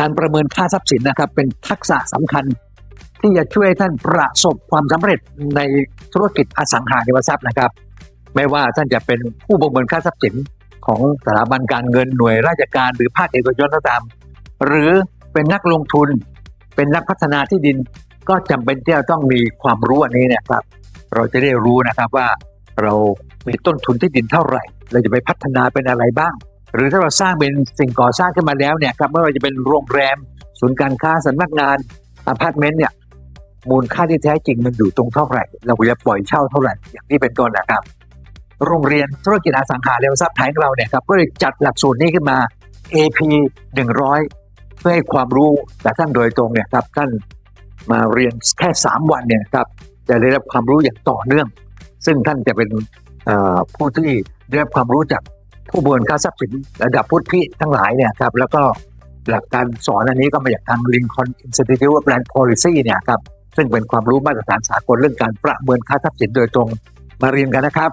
การประเมินค่าทรัพย์สินนะครับ เป็นทักษะสำคัญ ที่จะช่วยท่านประสบความสำเร็จในธุรกิจอสังหาริมทรัพย์นะครับ ไม่ว่าท่านจะเป็นผู้ประเมินค่าทรัพย์สินของสถาบันการเงินหน่วยราชการหรือภาคเอกชนก็ตาม หรือเป็นนักลงทุน เป็นนักพัฒนาที่ดิน ก็จำเป็นที่จะต้องมีความรู้อันนี้นะครับ เราจะได้รู้นะครับว่า เรามีต้นทุนที่ดินเท่าไหร่ เราจะไปพัฒนาเป็นอะไรบ้าง หรือถ้าเราสร้างเป็นสิ่งก่อสร้างขึ้นมาแล้วเนี่ยครับไม่ว่าจะเป็นโรงแรม ศูนย์การค้าสำนักงานอพาร์ตเมนต์เนี่ยมูลค่าที่แท้จริงมันอยู่ตรงเท่าไหร่ เราจะปล่อยเช่าเท่าไหร่อย่างที่เป็นต้นนะครับ โรงเรียนธุรกิจอสังหาริมทรัพย์ไทยของเราเนี่ยครับก็เลยจัดหลักสูตรนี้ขึ้นมา AP 100 เพื่อให้ความรู้แต่ท่านโดยตรงเนี่ยครับท่านมาเรียนแค่ 3 วันเนี่ยครับ จะได้รับความรู้อย่างต่อเนื่อง ซึ่งท่านจะเป็นผู้ที่ได้รับความรู้จากผู้บริหารค่าทรัพย์สินระดับพุทธิทั้งหลายเนี่ยครับแล้วก็หลักการสอนอันนี้ก็มาจากทาง Lincoln Institute of Land Policy เนี่ยครับซึ่งเป็นความรู้มาตรฐานสากลเรื่องการประเมินค่าทรัพย์สินโดยตรงมาเรียนกันนะครับ